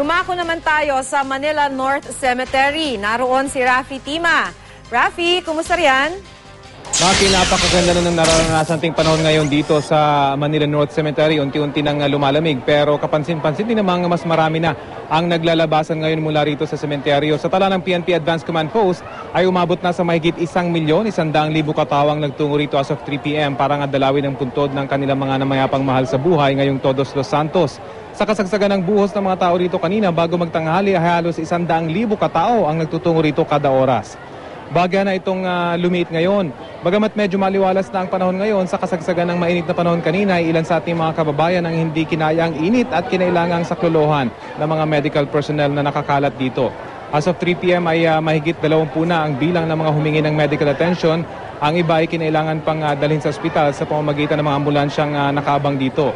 Dumako naman tayo sa Manila North Cemetery. Naroon si Rafi Tima. Rafi, kumusta riyan? Maki, napakaganda na ng nararanasan ting panahon ngayon dito sa Manila North Cemetery. Unti-unti nang lumalamig pero kapansin-pansin din namang mas marami na ang naglalabasan ngayon mula rito sa sementeryo. Sa tala ng PNP Advanced Command Post ay umabot na sa mahigit isang milyon, isang daang libo katawang nagtungo rito as of 3 p.m. para nga dalawin ang puntod ng kanilang mga namayapang mahal sa buhay ngayong Todos Los Santos. Sa kasagsagan ng buhos ng mga tao rito kanina bago magtanghali ay halos isang daang libo katao ang nagtutungo rito kada oras. Bagya na itong uh, lumiit ngayon. Bagamat medyo maliwalas na ang panahon ngayon, sa kasagsagan ng mainit na panahon kanina, ilan sa ating mga kababayan ang hindi kinaya ang init at kinailangang saklolohan ng mga medical personnel na nakakalat dito. As of 3 p.m. ay uh, mahigit 20 na ang bilang ng mga humingi ng medical attention. Ang iba ay kinailangan pang uh, dalhin sa ospital sa pamamagitan ng mga ambulansyang uh, nakaabang dito.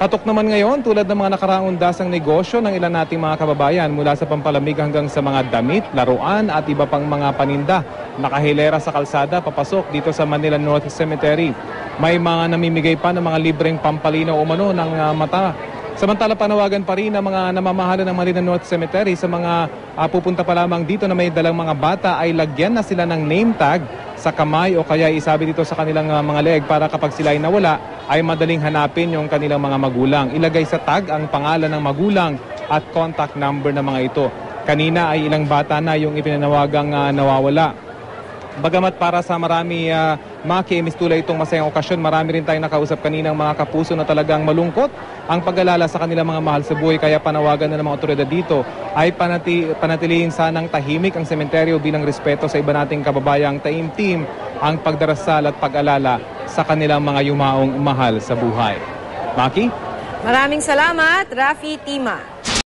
Patok naman ngayon tulad ng mga nakaraang undasang negosyo ng ilan nating mga kababayan mula sa pampalamig hanggang sa mga damit, laruan at iba pang mga paninda. Nakahilera sa kalsada papasok dito sa Manila North Cemetery. May mga namimigay pa ng mga libreng pampalinaw umano ng uh, mata Samantala panawagan pa rin ng mga namamahala ng Manila North Cemetery sa mga uh, pupunta pa lamang dito na may dalang mga bata ay lagyan na sila ng name tag sa kamay o kaya isabi dito sa kanilang uh, mga leg para kapag sila ay nawala ay madaling hanapin yung kanilang mga magulang. Ilagay sa tag ang pangalan ng magulang at contact number ng mga ito. Kanina ay ilang bata na yung ipinanawagang uh, nawawala. Bagamat para sa marami uh, mga tulay itong masayang okasyon, marami rin tayong nakausap kaninang mga kapuso na talagang malungkot ang pag-alala sa kanilang mga mahal sa buhay. Kaya panawagan na ng mga otoridad dito ay panati, panatilihin sanang tahimik ang sementeryo bilang respeto sa iba nating kababayang taimtim ang pagdarasal at pag-alala sa kanilang mga yumaong mahal sa buhay. Maki? Maraming salamat, Rafi Tima.